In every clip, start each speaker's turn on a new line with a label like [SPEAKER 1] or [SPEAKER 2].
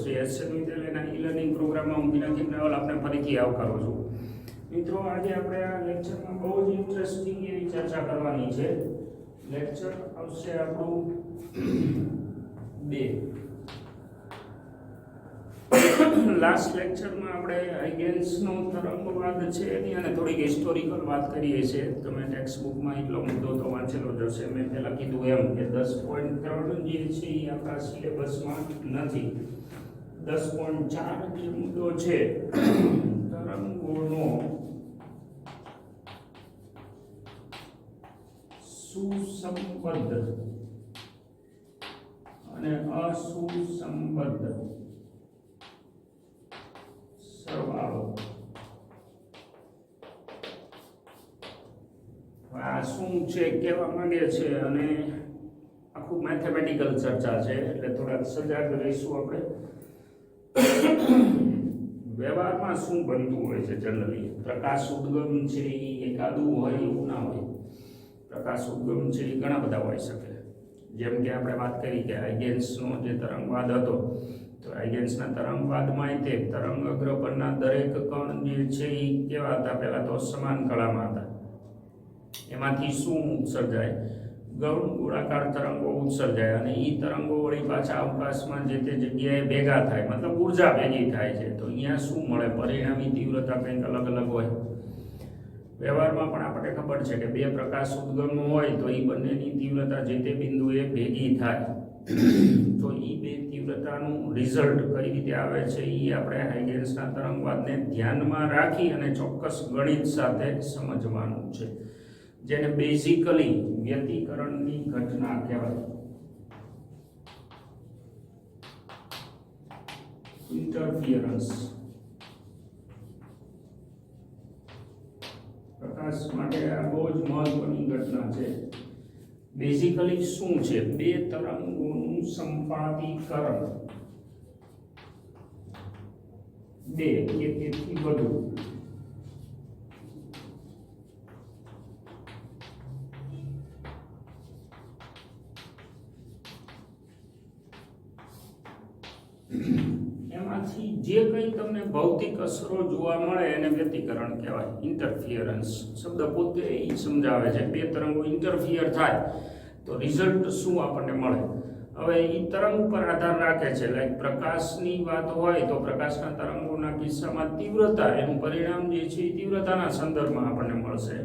[SPEAKER 1] Shri SN વિદ્યાલયના e learning પ્રોગ્રામમાં હું પિનાકી રાવલ આપને ફરીથી આવકારું છું. મિત્રો, આજે આપણે આ લેક્ચરમાં બહુ જ ઇન્ટરેસ્ટિંગ એવી ચર્ચા કરવાની છે. લેક્ચર આવશે આપણું બે. લાસ્ટ લેક્ચરમાં આપણે હાઇગેન્સનો તરંગવાદ છે એની અને થોડીક હિસ્ટોરિકલ વાત કરીએ છીએ. તમે ટેક્સ્ટ બુકમાં એટલો મુદ્દો તો વાંચેલો જ હશે. મેં પહેલાં કીધું એમ કે દસ પોઈન્ટ ત્રણ જે છે એ આપણા સિલેબસમાં નથી. દસ પોઈન્ટ ચાર જે મુદ્દો છે તરંગોનો સુસંબદ્ધ અને અસુસંબદ્ધ સરવાળો. આ શું છે કહેવા માંગે છે અને આખું મેથેમેટિકલ ચર્ચા છે, એટલે થોડાક સજાગ રહીશું આપણે. વ્યવહારમાં શું બનતું હોય છે જનરલી પ્રકાશ ઉદ્ગમ છે એ એકાદું હોય, એવું ના હોય. પ્રકાશ ઉદ્ગમ છે એ ઘણા બધા હોઈ શકે. જેમ કે આપણે વાત કરી કે હાઇગેન્સનો જે તરંગવાદ હતો, તો હાઇગેન્સના તરંગવાદમાં તે તરંગ અગ્ર પરના દરેક કણ જે છે એ કેવા હતા? પહેલાં તો સમાન કળામાં હતા. એમાંથી શું ઉત્સર્જાય? ગૌણ ગોળાકાર તરંગો ઉત્સર્જાય અને એ તરંગો વળી પાછા અવકાશમાં જે તે જગ્યાએ ભેગા થાય, મતલબ ઊર્જા ભેગી થાય છે. તો અહીંયા શું મળે? પરિણામી તીવ્રતા કંઈક અલગ અલગ હોય. વ્યવહારમાં પણ આપણને ખબર છે કે બે પ્રકાશ ઉદ્ગમ હોય તો એ બંનેની તીવ્રતા જે તે બિંદુએ ભેગી થાય. તો એ બે તીવ્રતાનું રિઝલ્ટ કઈ રીતે આવે છે એ આપણે હાઇગેન્સના તરંગવાદને ધ્યાનમાં રાખી અને ચોક્કસ ગણિત સાથે સમજવાનું છે. જેને બેઝિકલી વ્યતિકરણની ઘટના કહેવાય. ઇન્ટરફિયરન્સ પ્રકાશ માટે આ બહુ જ મહત્વની ઘટના છે. બેઝિકલી શું છે? બે તરંગોનું સંપાદીકરણ. બે કે તેથી વધુ. જે કંઈ તમને ભૌતિક અસરો જોવા મળે એને વ્યતિકરણ કહેવાય ઇન્ટરફિયરન્સ શબ્દ પોતે એ સમજાવે છે, બે તરંગો ઇન્ટરફિયર થાય, તો રિઝલ્ટ શું આપણને મળે? હવે એ તરંગ ઉપર આધાર રાખે છે લાઈક પ્રકાશની વાત હોય તો પ્રકાશના તરંગોના કિસ્સામાં તીવ્રતા, એનું પરિણામ જે છે એ તીવ્રતાના સંદર્ભમાં આપણને મળશે.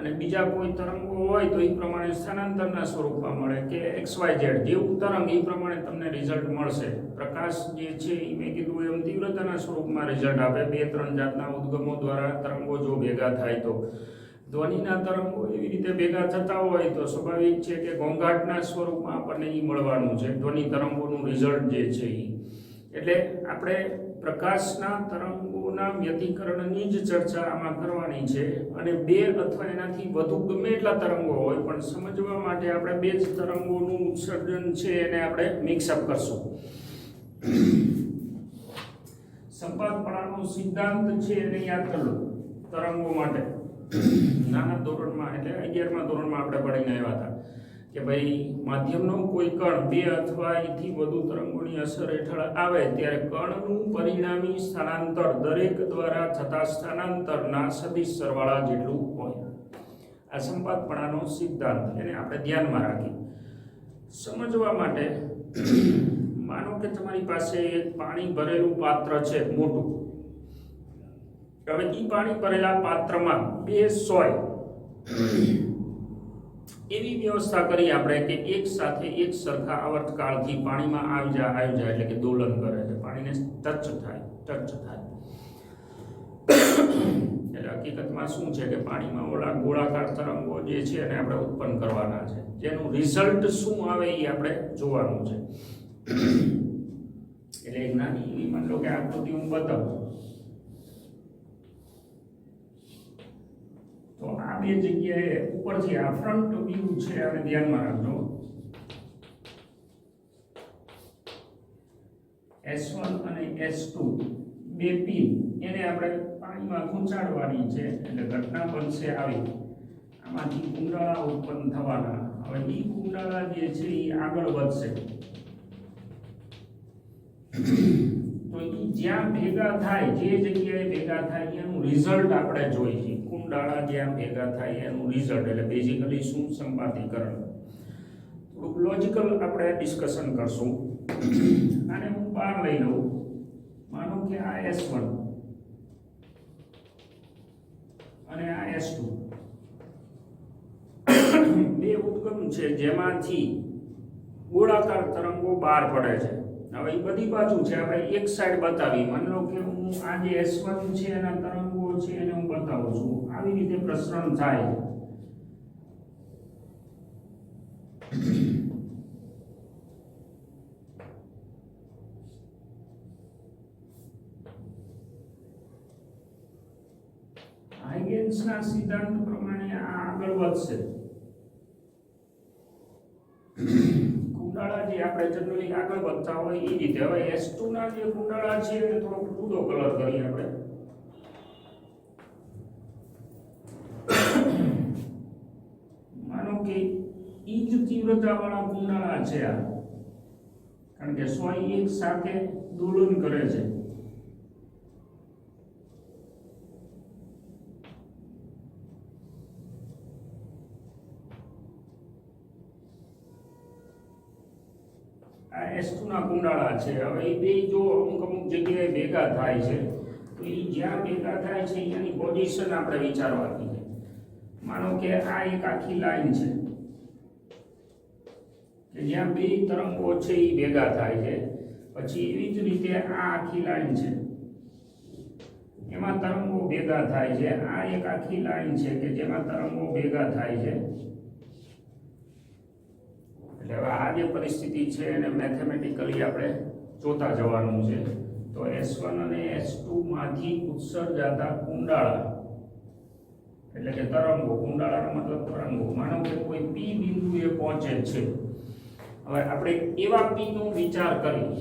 [SPEAKER 1] અને બીજા કોઈ તરંગો હોય તો એ પ્રમાણે સ્થાનાંતરના સ્વરૂપમાં મળે કે એક્સ વાય ઝેડ. જેવું તરંગ એ પ્રમાણે તમને રિઝલ્ટ મળશે. પ્રકાશ જે છે, એ મેં કીધું એમ તીવ્રતાના સ્વરૂપમાં રિઝલ્ટ આપે. બે, ત્રણ જાતના ઉદ્ગમો દ્વારા તરંગો જો ભેગા થાય તો. ધ્વનિના તરંગો એવી રીતે ભેગા થતા હોય તો સ્વાભાવિક છે કે ઘોંઘાટના સ્વરૂપમાં આપણને એ મળવાનું છે. ધ્વનિ તરંગોનું રિઝલ્ટ જે છે એ એટલે આપણે પ્રકાશના તરંગોના વ્યતિકરણની જ ચર્ચા આમાં કરવાની છે. અને બે અથવા એનાથી વધુ ગમે એટલા તરંગો હોય, પણ સમજવા માટે આપણે બે જ તરંગોનું ઉત્સર્જન છે એને આપણે મિક્સઅપ કરશું. સંપાદપણાનો સિદ્ધાંત છે એને યાદ કરી લો, તરંગો માટે. નાના ધોરણમાં, એટલે અગિયારમા ધોરણમાં આપણે ભણીને આવ્યા હતા કે ભાઈ માધ્યમનો કોઈ કણ બે અથવા એથી વધુ તરંગોની અસર હેઠળ આવે ત્યારે કણનું પરિણામી સ્થાનાંતર દરેક દ્વારા થતા સ્થાનાંતરના સદિશ સરવાળા જેટલું હોય. આ સંપાદપણાનો સિદ્ધાંત એને આપણે ધ્યાનમાં રાખી સમજવા માટે માનો કે તમારી પાસે એક પાણી ભરેલું પાત્ર છે, મોટું. હવે એ પાણી ભરેલા પાત્રમાં બે સોય એવી વ્યવસ્થા કરી આપણે કે એક સાથે એક સરખા આવર્તકાળથી પાણીમાં આવી જાય આવી જાય એટલે કે દોલન કરે છે. પાણીને ટચ થાય ટચ થાય. એટલે હકીકતમાં શું છે કે પાણીમાં ઓલા ગોળાકાર તરંગો જે છે એને આપણે ઉત્પન્ન કરવાના છે. જેનું રિઝલ્ટ શું આવે એ આપણે જોવાનું છે. એટલે એક નાની એવી માની લો કે આકૃતિ હું બતાવું તો આ બે જગ્યાએ ઉપરથી આ ફ્રન્ટ વ્યૂ છે, આને ધ્યાનમાં રાખજો. એસ વન અને એસ ટુ બે પિન એને આપણે પાણીમાં ખૂંચાડવાની છે, એટલે ઘટના બનશે આવી. આમાંથી કુંડાળા ઉત્પન્ન થવાના. હવે એ કુંડાળા જે છે એ આગળ વધશે. તો જ્યાં ભેગા થાય, જે જગ્યાએ ભેગા થાય, એનું રિઝલ્ટ આપણે જોઈએ કુંડાળા જ્યાં ભેગા થાય, એનું રિઝલ્ટ એટલે બેઝિકલી શું સંપાદીકરણ? થોડુંક લોજિકલ આપણે ડિસ્કશન કરશું. અને હું બહાર લઈ લઉં. માનો કે આ એસ વન અને આ એસ ટુ બે ઉદ્ગમ છે જેમાંથી ગોળાકાર તરંગો બહાર પડે છે. હવે એ બધી બાજુ છે. હવે એક સાઈડ બતાવી. માની લો કે હું આ જે એસ વન છે, એના તરંગો છે, એને હું બતાવું છું. આવી રીતે પ્રસરણ થાય. હાઇગેન્સના સિદ્ધાંત પ્રમાણે આ આગળ વધશે. કુંડાળા જે આપણે જનરલી આગળ વધતા હોય એ રીતે. હવે S2 ના જે કુંડાળા છે એને થોડોક જુદો કલર કરીએ આપણે. માનો કે ઈ જ તીવ્રતાવાળા કુંડાળા છે આ. કારણ કે સોય એક સાથે દોલન કરે છે. આ S2 ના કુંડાળા છે. હવે એ બે જો અમુક અમુક જગ્યાએ ભેગા થાય છે, તો એ જ્યાં ભેગા થાય છે, એની પોઝિશન આપણે વિચારવાની છે. માનો કે આ એક આખી લાઈન છે. કે જ્યાં બે તરંગો છે, એ ભેગા થાય છે. પછી એવી જ રીતે આ આખી લાઈન છે. એમાં તરંગો ભેગા થાય છે. આ એક આખી લાઈન છે કે જેમાં તરંગો ભેગા થાય છે એટલે હવે આ પરિસ્થિતિ છે એને મેથેમેટિકલી આપણે જોતા જવાનું છે. તો S1 અને S2 માંથી ઉત્સર્જાતા કુંડાળા, એટલે કે તરંગો, કુંડાળાનો મતલબ તરંગો. માનો કે કોઈ પી બિંદુએ પહોંચે છે. હવે આપણે એવા P નો વિચાર કરી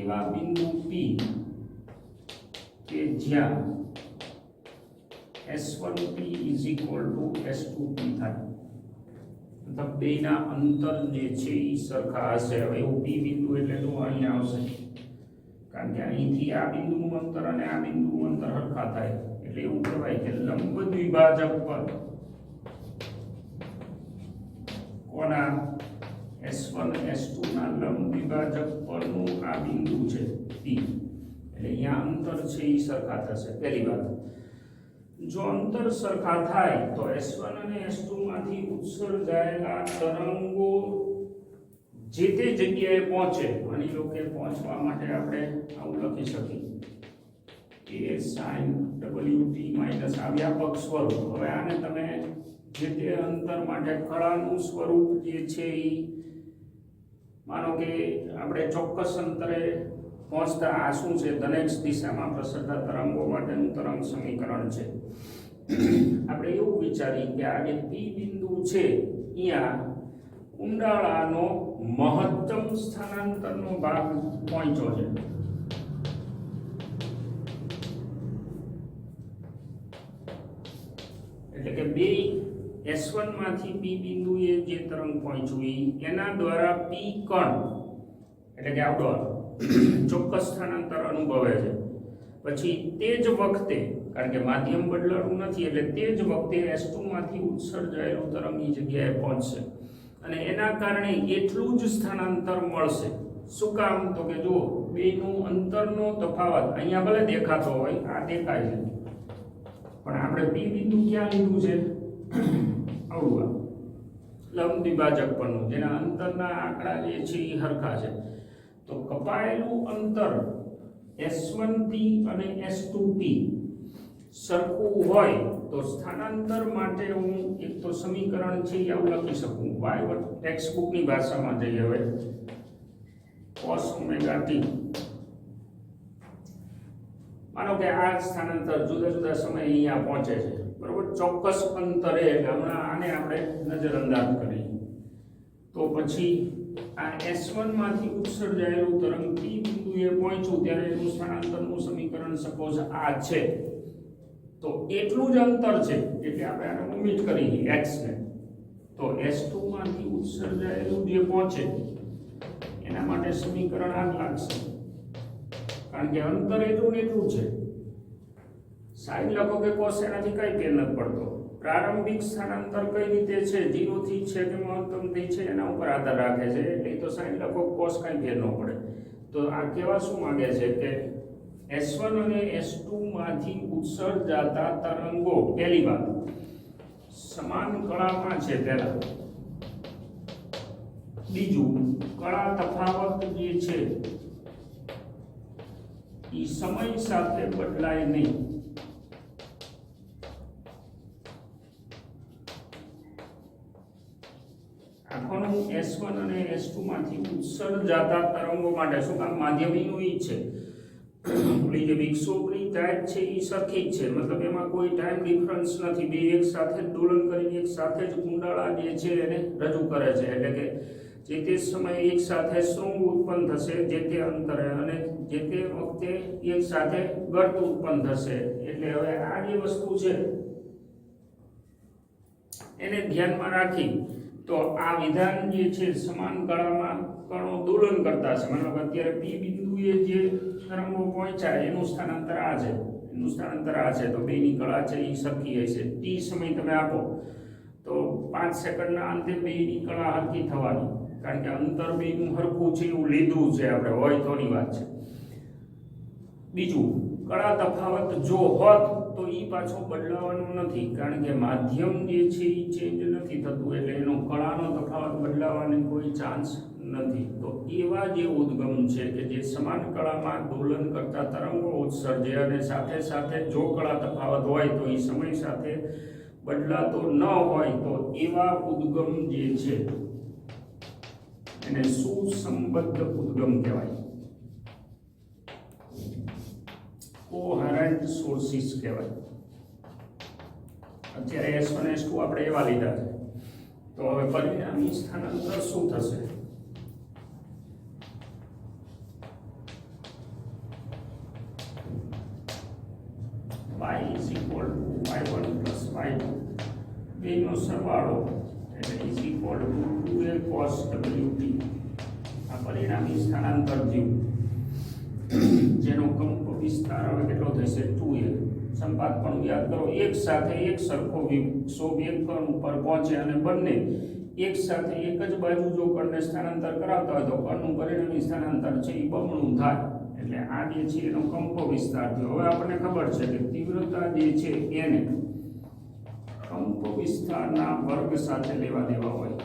[SPEAKER 1] એવા બિંદુ પી કે જ્યાં S1P is equal to S2P થાય મતલબ બેના અંતર જે છે એ સરખા હશે હવે એવું P બિંદુ એટલે તો અહીંયા આવશે કારણ કે અહીંથી આ બિંદુનું અંતર અને આ બિંદુનું અંતર સરખા થાય એટલે એવું કહેવાય કે લંબ દ્વિભાજક પર કોના S1 S2 ના લંબ દ્વિભાજક પરનું આ બિંદુ છે P એટલે અહીંયા અંતર છે એ સરખા થશે પહેલી વાત જો અંતર સરખા થાય તો S1 અને S2 માંથી ઉત્સર્જાયેલા તરંગો જે તે જગ્યાએ પહોંચે, માની લો કે પહોંચવા માટે આપણે આવું લખી શકીએ. A sin wt માઇનસ આ વ્યાપક સ્વરૂપ. હવે આને તમે જે તે અંતર માટે કળાનું સ્વરૂપ જે છે એ માનો કે આપણે ચોક્કસ અંતરે પહોંચતા આ શું છે? ધનેક્ષ દિશામાં પ્રસરતા તરંગો માટેનું તરંગ સમીકરણ છે. આપણે એવું વિચારીએ કે આ જે પી બિંદુ છે અહીંયા કુંડાળાનો મહત્તમ સ્થાનાંતરનો ભાગ પહોંચ્યો છે. એટલે કે બે S1 માંથી P બિંદુએ જે તરંગ પહોંચ્યું એના દ્વારા P કણ, એટલે કે આઉટડોર ચોક્કસ સ્થાનાંતર અનુભવે છે. પછી તે જ વખતે, કારણ કે માધ્યમ બદલાતું નથી, એટલે તે જ વખતે S2 માંથી ઉત્સર્જાયેલું તરંગની જગ્યાએ પહોંચશે. અને એના કારણે એટલું જ સ્થાનાંતર મળશે. શું કામ? તો કે જુઓ, બેનું અંતરનો તફાવત, અહીંયા ભલે દેખાતો હોય, આ દેખાય છે. પણ આપણે P બિંદુ ક્યાં લીધું છે? આ. લંબ દ્વિભાજક પરનું, જેના અંતરના આંકડા જે છે એ હરખા છે. તો કપાયેલું અંતર S1P અને S2P સરખું હોય તો સ્થાનાંતર માટે હું એક તો સમીકરણ છે એ આવું લખી શકું. Y ટેક્સ્ટ બુકની ભાષામાં જઈએ હવે. Cos omega t. માનો કે આ સ્થાનાંતર જુદા જુદા સમયે અહીંયા પહોંચે છે. બરોબર? ચોક્કસ અંતરે એટલે હમણાં આને આપણે નજરઅંદાજ કરીએ. તો પછી આ S1 માંથી ઉત્સર્જાયેલું તરંગ P બિંદુએ પહોંચ્યું ત્યારે એનું સ્થાનાંતરનું સમીકરણ સપોઝ આ છે. તો એટલું જ અંતર છે, એટલે આપણે આને ઓમિટ કરી x ને. તો S2 માંથી ઉત્સર્જાયેલું જે પહોંચે, એના માટે સમીકરણ આ લાગશે. કારણ કે અંતર એટલું ને એટલું છે. સાઈન લખો કે કોસ એનાથી કઈ ફેર નથી પડતો. પ્રારંભિક સ્થાનાંતર કઈ રીતે છે? 0 થી છેદ મહત્તમ થઈ છે, એના ઉપર આધાર રાખે છે. એટલે તો સાઈન લખો કોસ કઈ ફેર ન પડે. તો આ કેવા શું માંગે છે કે S1 અને S2 માંથી ઉત્સર્જાતા તરંગો, પહેલી વાત, સમાન કળામાં છે પહેલા. બીજું, કળા તફાવત જે છે એ સમય સાથે બદલાય નહીં. આંખોનું S1 અને S2 માંથી ઉત્સર્જાતા તરંગો માટે શું કામ? માધ્યમીનું ઈ છે. ઓલી જે વિક્ષોભની ટાઈપ છે એ સરખી જ છે. મતલબ એમાં કોઈ ટાઈમ ડિફરન્સ નથી. બે એક સાથે દોલન કરીને એક સાથે જ કુંડાળા જે છે એને રજૂ કરે છે. એટલે કે જે તે સમયે એક સાથે શૃંગ ઉત્પન્ન થશે, જે તે અંતરે અને જે તે વખતે એક સાથે ગર્ત ઉત્પન્ન થશે. એટલે હવે આ જે વસ્તુ છે, એને ધ્યાનમાં રાખી તો આ વિધાન જે છે સમાન કળામાં કણો દોલન કરતા છે. મતલબ અત્યારે પી બિંદુએ જે તરંગો પહોંચ્યા, એનું સ્થાનાંતર આ છે. એનું સ્થાનાંતર આ છે. તો બેની કળા છે એ સરખી હશે. ટી સમય તમે આપો. તો પાંચ સેકન્ડના અંતે બેની કળા હરખી થવાની. કારણ કે અંતર બેનું હરખું છે, એવું લીધું છે આપણે. હોય તોની વાત છે. બીજું, કળા તફાવત જો હોત તો એ પાછો બદલાવાનો નથી, કારણ કે માધ્યમ જે છે એ ચેન્જ નથી થતું, એટલે એનો કળાનો તફાવત બદલાવાની કોઈ ચાન્સ નથી. તો એવા જે ઉદ્ગમ છે કે જે સમાન કળામાં દોલન કરતા તરંગો ઉત્સર્જે અને સાથે સાથે જો કળા તફાવત હોય તો એ સમય સાથે બદલાતો ન હોય તો એવા ઉદ્ગમ જે છે, એને સુસંબદ્ધ ઉદ્ગમ કહેવાય. કોહરન્ટ સોર્સિસ કહેવાય. અત્યારે એસ વન એસ ટુ આપણે એવા લીધા છે. તો હવે પરિણામી સ્થાનાંતર શું થશે? Y is equal to y1 plus y2 બેનો સરવાળો એટલે is equal to 2a cos wt આ પરિણામી સ્થાનાંતર જેવું જેનો કંપ વિસ્તાર કેટલો થશે 2a સંપાત પણ યાદ કરો, એક સાથે એક સરખો સો વેગકણ ઉપર પહોંચે અને બંને એક સાથે એક જ બાજુ જો કણને સ્થાનાંતર કરાવતા હોય તો કણનું પરિણામી સ્થાનાંતર છે એ બમણું થાય. એટલે આ જે છે એનો કંપો વિસ્તાર થયો. હવે આપણને ખબર છે કે તીવ્રતા જે છે એને કંપો વિસ્તારના વર્ગ સાથે લેવા દેવા હોય.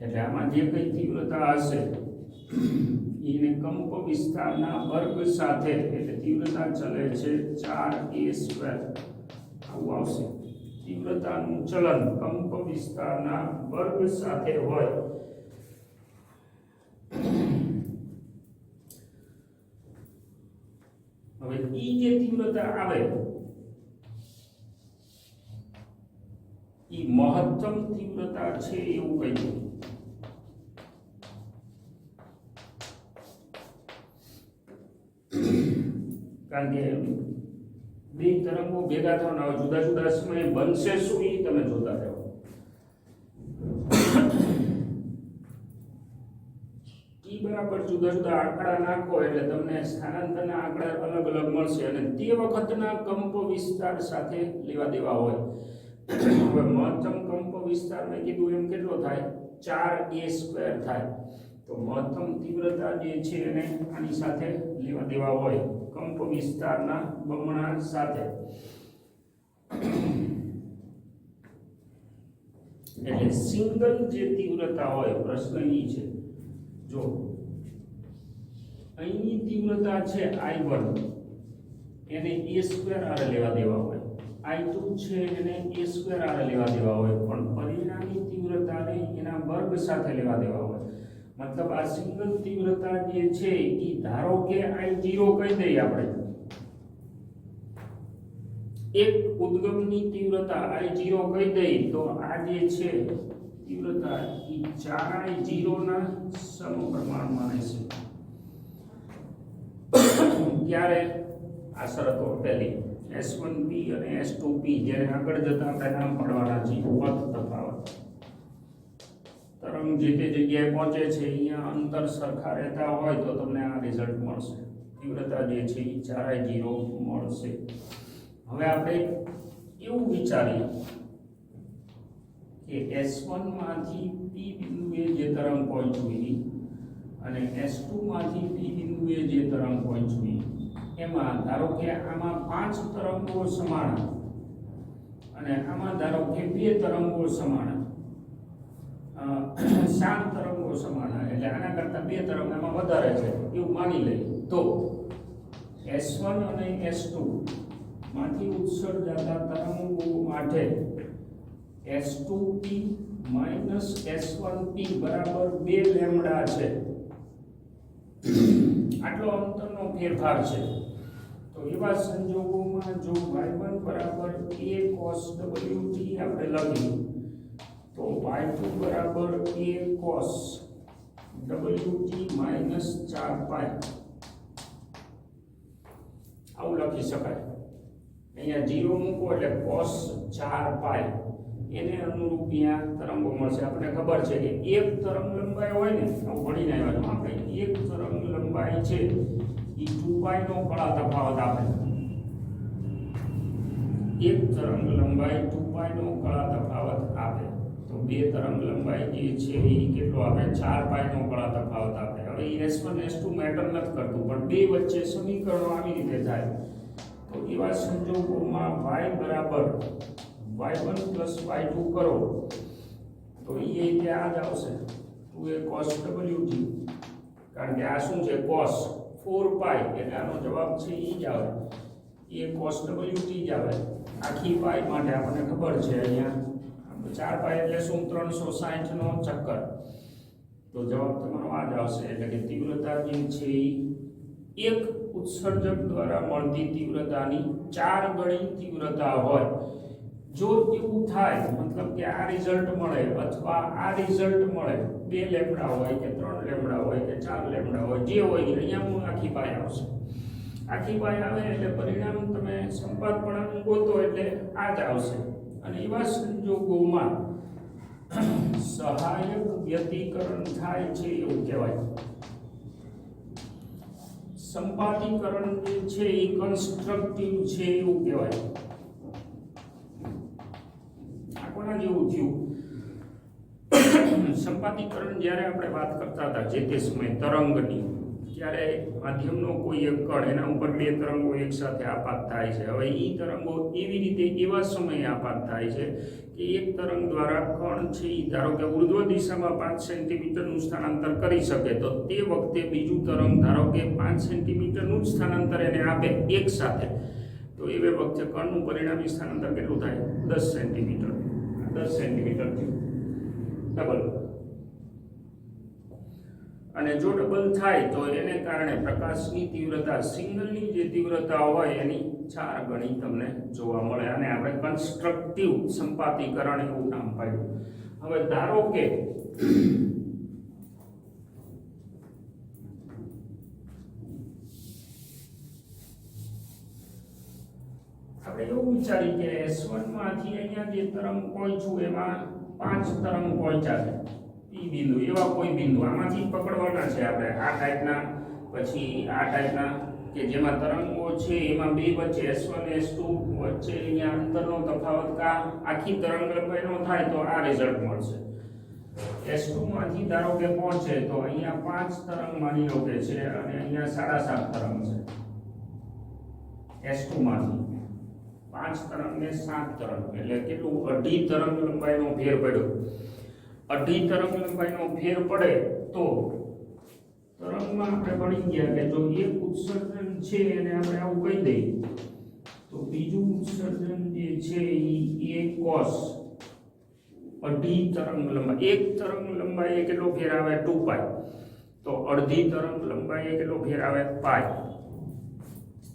[SPEAKER 1] એટલે આમાં જે કઈ તીવ્રતા હશે એને કંપ વિસ્તારના વર્ગ સાથે, એટલે તીવ્રતા ચલે છે ચાર એ સ્ક્વેર. આવું આવશે. તીવ્રતાનું ચલન કંપ વિસ્તારના વર્ગ સાથે હોય. હવે ઈ જે તીવ્રતા આવે, ઈ મહત્તમ તીવ્રતા છે એવું કહીએ કારણ કે બે તરંગો ભેગા થવાના જુદા જુદા સમયે બનશે શું એ તમે જોતા રહો. ટી બરાબર જુદા જુદા આંકડા નાખો એટલે તમને સ્થાનાંતરના આંકડા અલગ અલગ મળશે અને તે વખતના કંપ વિસ્તાર સાથે લેવા દેવા હોય. હવે મહત્તમ કંપ વિસ્તાર મેં કીધું એમ કેટલો થાય? ચાર એ સ્ક્વેર થાય. તો મહત્તમ તીવ્રતા જે છે એને આની સાથે લેવા દેવા હોય. કંપ વિસ્તારના બમણા સાથે. એટલે સિંગલ જે તીવ્રતા હોય, પ્રશ્ન એ છે. જો અહીંની તીવ્રતા છે આઈ વન, એને એ સ્ક્વેર આરે લેવા દેવા હોય. આઈ ટુ છે એને એ સ્ક્વેર આરે લેવા દેવા હોય. પણ પરિણામી તીવ્રતાને એના વર્ગ સાથે લેવા દેવા હોય મતલબ આ સિંગલ તીવ્રતા જે છે એ ધારો કે આઈ કહી દઈએ આપણે. એક ઉદ્ગમની તીવ્રતા આઈ કહી દઈએ તો આ જે છે તીવ્રતા એ ચાર આઈ સમપ્રમાણમાં રહેશે. ક્યારે આ શરતો પહેલી એસ વન પી અને એસ ટુ પી જ્યારે આગળ જતા આપણે નામ પાડવાના છીએ. પથ તફાવત તરંગ જે તે જગ્યાએ પહોંચે છે, અહીંયા અંતર સરખા રહેતા હોય તો તમને આ રિઝલ્ટ મળશે. તીવ્રતા જે છે એ ચારે જીરો મળશે. હવે આપણે એવું વિચારીએ કે એસ વનમાંથી પી બિંદુએ જે તરંગ પહોંચવી અને એસ ટુમાંથી પી બિંદુએ જે તરંગ પહોંચવી એમાં ધારો કે આમાં પાંચ તરંગો સમાન અને આમાં ધારો કે બે તરંગો સમાન સાત તરંગો સમાન એટલે આના કરતાં બે તરંગ એમાં વધારે છે, એવું માની લઈએ તો એસ વન અને એસ ટુ માંથી ઉત્સર્જાતા તરંગો માટે S two P minus S1p બરાબર બે લેમડા છે. આટલો અંતરનો ફેરફાર છે. તો એવા સંજોગોમાં જો y1 બરાબર a cos wt આપણે લખીએ. તો y2 બરાબર a cos wt માઇનસ ચાર પાય આવું લખી શકાય. અહીંયા જીરો મૂકો એટલે cos ચાર પાય એને અનુરૂપ અહીંયા તરંગો મળશે. આપણે ખબર છે કે એક તરંગ લંબાઈ હોય ને ભણીને આવ્યા છો આપણે એક તરંગ લંબાઈ છે એ ટુ પાઈનો કળા તફાવત આપે. એક તરંગ લંબાઈ ટુ પાઈનો કળા તફાવત આપે. તો બે તરંગ લંબાઈ જે છે એ કેટલો આપે ચાર પાઈનો કળા તફાવત આપે. હવે S one S two matter નથી કરતું, પણ બે વચ્ચે સમીકરણો આવી રીતે થાય. તો એવા સંજોગોમાં વાય બરાબર વાય વન પ્લસ y2 કરો. તો એ રીતે આ જ આવશે. ટુ એ કોસ ડબલ્યુ જી કારણ કે આ શું છે? કોસ ફોર પાઈ એટલે આનો જવાબ છે એ જ આવે. એ કોસ ડબલ્યુ ટી જ આવે. આખી પાઈ માટે આપણને ખબર છે અહીંયા. ચાર પાઈ એટલે શું? ત્રણસો સાઠ નો ચક્કર. તો જવાબ તમારો આ જ આવશે. એટલે કે તીવ્રતા જે છે એક ઉત્સર્જક દ્વારા મળતી તીવ્રતાની ચાર ગણી તીવ્રતા હોય. જો એવું થાય, મતલબ કે આ રિઝલ્ટ મળે અથવા આ રિઝલ્ટ મળે, બે લેમડા હોય કે ત્રણ લેમડા હોય કે ચાર લેમડા હોય, જે હોય અહીંયા હું આખી પાય આવશે. આખી પાય આવે એટલે પરિણામ તમે સંપાદપણાનું ગોતો એટલે આ જ આવશે. અને એવા સંજોગોમાં સહાયક વ્યતિકરણ થાય છે એવું કહેવાય. સંપાદીકરણ જે છે એ કન્સ્ટ્રક્ટિવ છે એવું કહેવાય. આ કોના જેવું થયું. સંપાદીકરણ જ્યારે આપણે વાત કરતા હતા જે તે સમયે તરંગની. ત્યારે માધ્યમનો કોઈ એક કણ એના ઉપર બે તરંગો એકસાથે આપાત થાય છે. હવે એ તરંગો એવી રીતે એવા સમયે આપાત થાય છે કે એક તરંગ દ્વારા કણ છે એ ધારો કે ઉર્ધ્વ દિશામાં પાંચ સેન્ટીમીટરનું સ્થાનાંતર કરી શકે, તો તે વખતે બીજું તરંગ ધારો કે પાંચ સેન્ટીમીટરનું જ સ્થાનાંતર એને આપે એક સાથે. તો એ વખતે કણનું પરિણામી સ્થાનાંતર કેટલું થાય? દસ સેન્ટીમીટર. દસ સેન્ટીમીટર થયું. ડબલ. અને જો ડબલ થાય, તો એને કારણે પ્રકાશની તીવ્રતા સિંગલની જે તીવ્રતા હોય, એની ચાર ગણી તમને જોવા મળે. અને આપણે કન્સ્ટ્રક્ટિવ સંપાતીકરણ એવું નામ પાડ્યું. હવે ધારો કે આપણે એવું વિચારી કે S1 માંથી અહીંયા જે તરંગ પહોંચ્યું એમાં પાંચ તરંગ પહોંચ્યા છે. ઈ બિંદુ, એવા કોઈ બિંદુ. આમાંથી પકડવાના છે આપણે. આ ટાઈપના પછી આ ટાઈપના કે જેમાં તરંગો છે, એમાં બે વચ્ચે S1 S2 વચ્ચે અહીંયા અંતરનો તફાવત કા આખી તરંગ લંબાઈનો થાય તો આ રિઝલ્ટ મળશે. S2 માંથી ધારો કે પહોંચે તો અહીંયા પાંચ તરંગ માની લો કે છે અને અહીંયા સાડા સાત તરંગ છે. S2 માંથી. પાંચ તરંગ ને સાત તરંગ. એટલે કેટલું? અઢી તરંગ લંબાઈનો ફેર પડ્યો. અઢી તરંગ લંબાઈનો ફેર પડે તો તરંગમાં આપણે ભણી ગયા કે જો એક ઉત્સર્જન છે એને આપણે આવું કહી દઈએ. તો બીજું ઉત્સર્જન જે છે એ એ કોસ અઢી તરંગ લંબાઈ. એક તરંગ લંબાઈ કેટલો ફેર આવે? ટુ પાય તો અડધી તરંગ લંબાઈ કેટલો ફેર આવે? પાય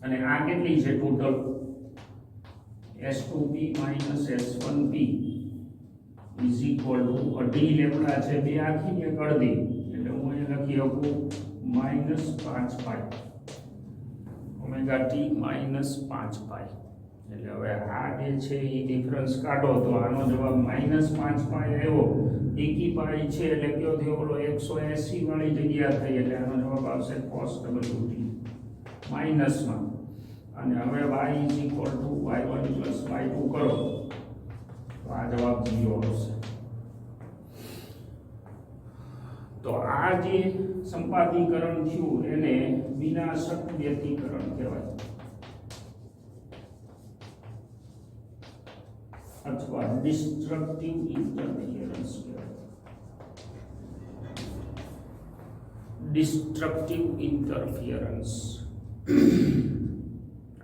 [SPEAKER 1] અને આ કેટલી છે total? S2p one S1p is equal to અઢી લેમડા છે, બે આખી ને એક અડધી. એટલે હું અહીંયા લખી શકું માઇનસ પાંચ પાઈ ઓમેગા ટી માઇનસ પાંચ પાય એટલે હવે આ જે છે એ ડિફરન્સ કાઢો, તો આનો જવાબ માઇનસ પાંચ પાય આવ્યો. એકી પાય છે, એટલે કયો થયો? ઓલો એકસો એસી વાળી જગ્યા થઈ, એટલે આનો જવાબ આવશે કોસ ડબલ્યુ ટી માઇનસમાં અને હવે Y is equal to Y one plus Y two કરો. તો આ જવાબ ઝીરો આવશે તો આ જે સંપાદીકરણ થયું એને વિનાશક વ્યતિકરણ કહેવાય. અથવા ડિસ્ટ્રક્ટિવ ઇન્ટરફિયરન્સ કહેવાય. ડિસ્ટ્રક્ટિવ ઇન્ટરફિયરન્સ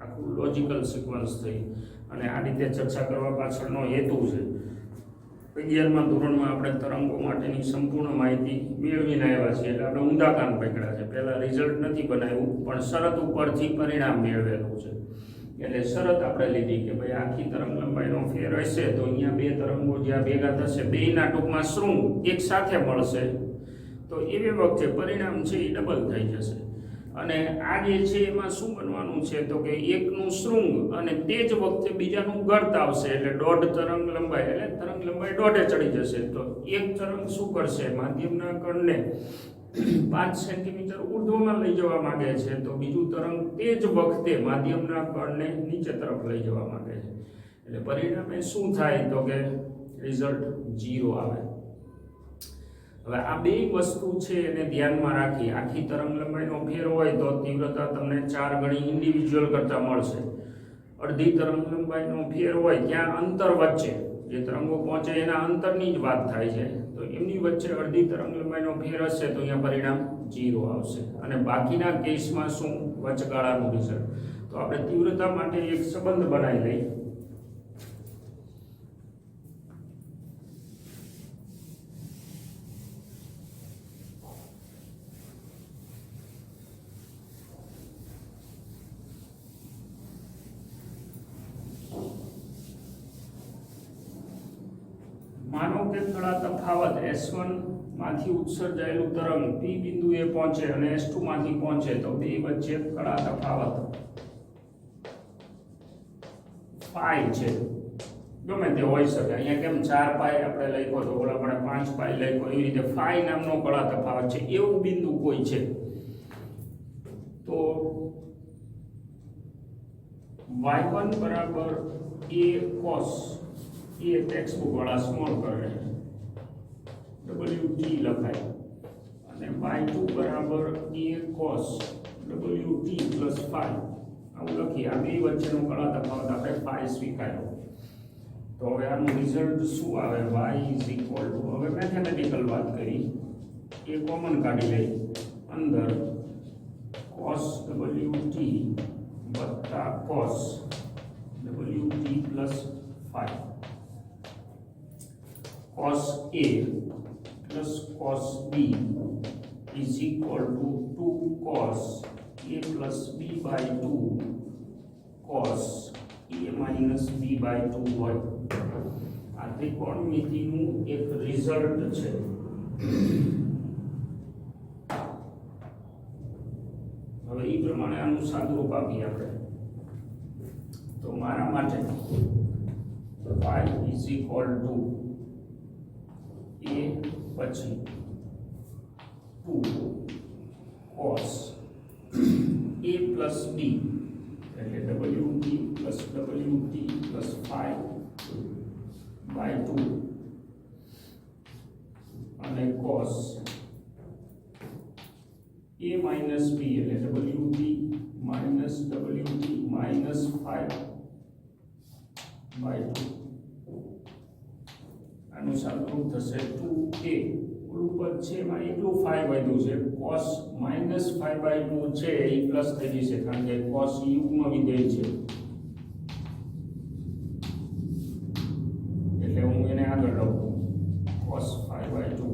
[SPEAKER 1] આખું લોજિકલ સિક્વન્સ થઈ. અને આ રીતે ચર્ચા કરવા પાછળનો હેતુ છે. અગિયારમાં ધોરણમાં આપણે તરંગો માટેની સંપૂર્ણ માહિતી મેળવીને આવ્યા છીએ. એટલે આપણે ઊંડા કાન પકડ્યા છે. પહેલાં રિઝલ્ટ નથી બનાવ્યું, પણ શરત ઉપરથી પરિણામ મેળવેલું છે. એટલે શરત આપણે લીધી કે ભાઈ આખી તરંગ લંબાઈનો ફેર હશે તો અહીંયા બે તરંગો જ્યાં ભેગા થશે, બેના ટૂંકમાં શું એક સાથે મળશે. તો એવી વખતે પરિણામ છે એ ડબલ થઈ જશે. અને આ જે છે એમાં શું બનવાનું છે? તો કે એકનું શૃંગ અને તે જ વખતે બીજાનું ગર્ત આવશે, એટલે દોઢ તરંગ લંબાઈ, એટલે તરંગ લંબાઈ દોઢે ચડી જશે. તો એક તરંગ શું કરશે? માધ્યમના કણને પાંચ સેન્ટીમીટર ઉર્ધ્વમાં લઈ જવા માંગે છે. તો બીજું તરંગ તે જ વખતે માધ્યમના કણને નીચે તરફ લઈ જવા માંગે છે. એટલે પરિણામે શું થાય? તો કે રિઝલ્ટ જીરો આવે. હવે આ બે વસ્તુ છે એને ધ્યાનમાં રાખી. આખી તરંગ લંબાઈનો ફેર હોય તો તીવ્રતા તમને ચાર ગણી ઇન્ડિવિજ્યુઅલ કરતાં મળશે. અડધી તરંગ લંબાઈનો ફેર હોય ત્યાં અંતર વચ્ચે. જે તરંગો પહોંચે એના અંતરની જ વાત થાય છે. તો એમની વચ્ચે અડધી તરંગ લંબાઈનો ફેર હશે તો અહીંયા પરિણામ જીરો આવશે. અને બાકીના કેસમાં શું? વચગાળાનું રિઝલ્ટ તો આપણે તીવ્રતા માટે એક સંબંધ બનાવી લઈએ માનો કે કળા S1 માંથી ઉત્સર્જાયેલું તરંગ P બિંદુએ પહોંચે અને S2 માંથી પહોંચે તો બે વચ્ચે કળા તફાવત. પાઈ છે. ગમે તે હોઈ શકે. અહીંયા કેમ ચાર પાઈ આપણે લખ્યો તો ઓલા આપણે પાંચ પાઈ લખ્યો. એવી રીતે ફાઈ નામનો કળા તફાવત છે. એવું બિંદુ કોઈ છે. તો y1 બરાબર a cos એ ટેક્સ્ટબુક વાળા સ્મોલ કરે. ડબલ્યુ ટી લખાય. અને બાય ટુ બરાબર A cos W T plus five આવું લખી આ બે વચ્ચેનો કળા તફાવત આપણે ફાઈવ સ્વીકાર્યો. તો હવે આનું રિઝલ્ટ શું આવે? વાય ઇઝ ઇક્વલ ટુ હવે મેથેમેટિકલ વાત કરી. એ કોમન કાઢી લઈ અંદર કોસ ડબલ્યુ ટી વત્તા cos W T plus five cos A plus cos B is equal to 2 cos A plus B by 2 cos A minus B by 2 હોય આ ત્રિકોણમિતિનું એક રિઝલ્ટ છે. હવે એ પ્રમાણે આનું સાદુરૂપ આપીએ આપણે. તો મારા માટે y is equal to A પછી two cos A plus B છે એમાં એકલું ફાઈવ વધ્યું છે. Cos minus five by two છે, એ પ્લસ થઈ જશે, કારણ કે કોસ યુગમાં વિધેય છે. એટલે હું એને આગળ લખું કોસ ફાઈવ બાય ટુ.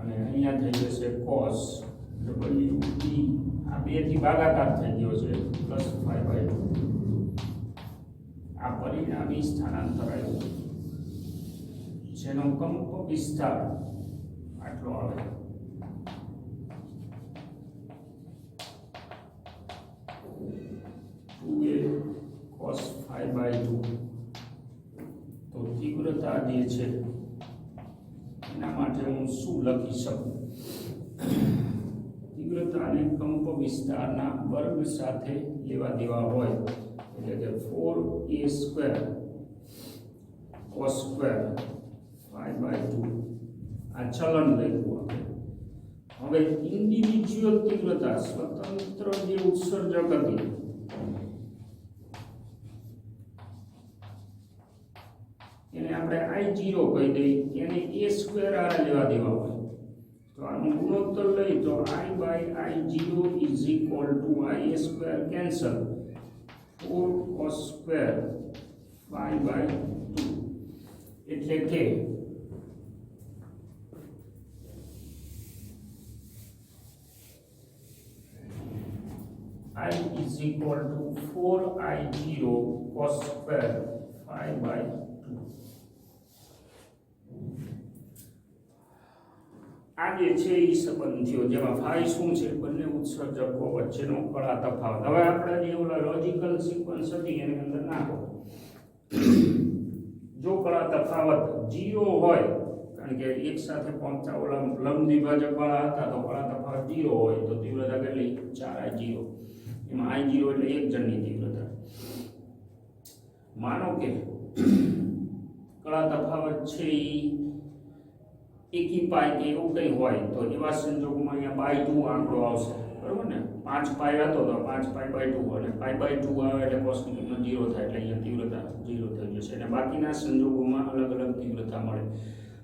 [SPEAKER 1] અને અહીંયા થઈ જશે કોસ ડબલ્યુ ટી આ બેથી ભાગાકાર થઈ ગયો છે, પ્લસ ફાઈવ બાય ટુ. આ પરિણામી સ્થાનાંતર આવ્યું. જેનો કંપ વિસ્તાર આટલો આવે two A cos by two તો તીવ્રતા જે છે, એના માટે હું શું લખી શકું? તીવ્રતાને કંપ વિસ્તારના વર્ગ સાથે લેવા દેવા હોય, એટલે કે four A square cos square five by two આ ચલન લખ્યું આપણે હવે ઇન્ડિવિજ્યુઅલ તીવ્રતા, સ્વતંત્ર જે ઉત્સર્જક હતી, એને આપણે આઈ જીરો કહી દઈએ, એને એ સ્ક્વેર આર લેવા દેવા હોય. તો આનું ગુણોત્તર લઈ તો I by I zero is equal to I A square cancel four cos square five by two એટલે કે is equal to 4i0 cos square 5 by 2 આ છે એ સંબંધીઓ જેમાં ફાઈ શું છે બંને ઉત્સર્જકો વચ્ચેનો કળા તફાવત હવે આપણે જે ઓલા લોજિકલ સિક્વન્સ હતી એની અંદર નાખો જો કળા તફાવત જીરો હોય કારણ કે એક સાથે પહોંચતા ઓલા લંબ દ્વિભાજક વાળા હતા તો કળા તફાવત જીરો હોય તો તીવ્રતા કેટલી ચાર જીરો એમાં આઈ જીરો એટલે એક જણની તીવ્રતા. માનો કે કળા તફાવત છે એકી પાય કે એવું કંઈ હોય તો એવા સંજોગોમાં અહીંયા બાય ટુ આંકડો આવશે. બરાબર ને? પાંચ પાય હતો તો પાંચ પાય બાય ટુ અને પાય બાય ટુ આવે એટલે કોસની કિંમત જીરો થાય એટલે અહીંયા તીવ્રતા જીરો થઈ જશે. અને બાકીના સંજોગોમાં અલગ અલગ તીવ્રતા મળે.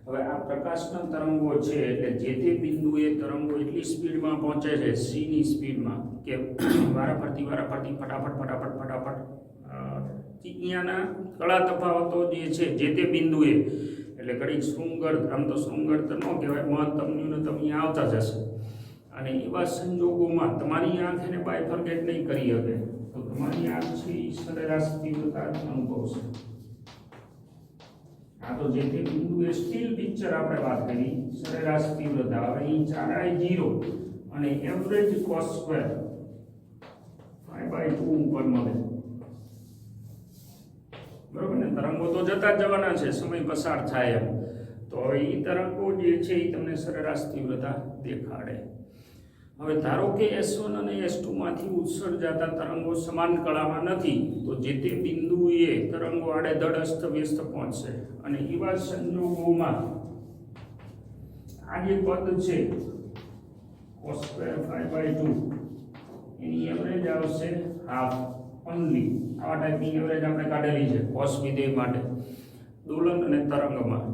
[SPEAKER 1] હવે આ પ્રકાશના તરંગો છે એટલે જે તે બિંદુએ તરંગો એટલી સ્પીડમાં પહોંચે છે સીની સ્પીડમાં કે વારાફરતી વારાફરતી, ફટાફટ ફટાફટ ફટાફટ. અહીંયાના કળા તફાવતો જે છે, જે તે બિંદુએ, એટલે ઘડીક શૃંગર આમ તો શૃંગર તો ન કહેવાય મહત્તમ ન્યૂનતમ અહીંયા આવતા જશે અને એવા સંજોગોમાં તમારી આંખ એને બાયફર્ગેટ નહીં કરી શકે. તો તમારી આંખ છે એ સરેરાશ તીવ્રતા અનુભવશે આ તો જે બિંદુએ સ્ટીલ પિક્ચર આપણે વાત કરી. સરેરાશ તીવ્રતા હવે અહીં ચાર આઈ જીરો અને average cos square five by two ઉપર મળે. બરોબર ને? તરંગો તો જતા જવાના છે. સમય પસાર થાય એમ. તો એ તરંગો જે છે એ તમને સરેરાશ તીવ્રતા દેખાડે. હવે ધારો કે એસ વન અને એસમાંથી ઉત્સર્જાતા તરંગો સમાન કળામાં નથી, તો જે તે બિંદુએ તરંગો આડેધડ અસ્તવ્યસ્ત પહોંચશે. અને એવા સંજોગોમાં આ જે પદ છે, cos સ્ક્વેર ફાઈવ ટુ એની એવરેજ આવશે હાફ ઓનલી આવા ટાઈપની એવરેજ આપણે કાઢેલી છે કોસ વિધેય માટે, દોલન અને તરંગમાં.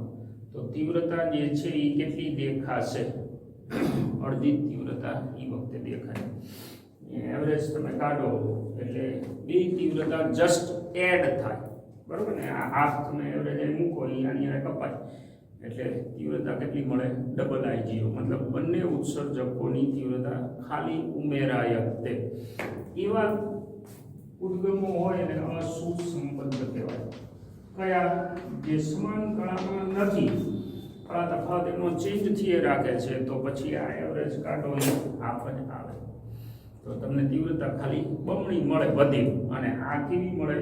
[SPEAKER 1] તો તીવ્રતા જે છે એ કેટલી દેખાશે? અડધી તીવ્રતા એ વખતે દેખાય. એવરેજ તમે કાઢો એટલે બે તીવ્રતા જસ્ટ એડ થાય. બરોબર ને? આ હાફ તમે એવરેજ મૂકો અહીંયા કપાય. એટલે તીવ્રતા કેટલી મળે? ડબલ આઈ જીરો મતલબ બંને ઉત્સર્જકોની તીવ્રતા ખાલી ઉમેરાય તે એવા ઉદ્ગમો હોય એને અસુસંબદ્ધ કહેવાય. કયા? જે સમાન કળામાં નથી. કળા તફાવત એનો ચેન્જ થઈએ રાખે છે, તો પછી આ એવરેજ કાઢો એ આપ જ આવે. તો તમને તીવ્રતા ખાલી બમણી મળે બધી, અને આ કેવી મળે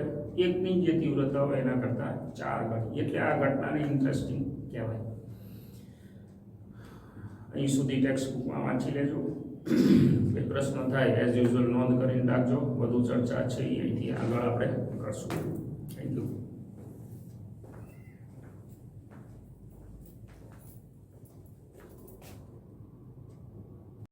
[SPEAKER 1] એકની જે તીવ્રતા હોય એના કરતાં ચાર ગણી. એટલે આ ઘટનાને ઇન્ટરેસ્ટિંગ કહેવાય. અહીં સુધી ટેક્સ્ટ બુકમાં વાંચી લેજો. કોઈ પ્રશ્ન થાય એઝ યુઝ્યુઅલ નોંધ કરીને રાખજો. વધુ ચર્ચા છે એ અહીંથી આગળ આપણે કરશું. Thank you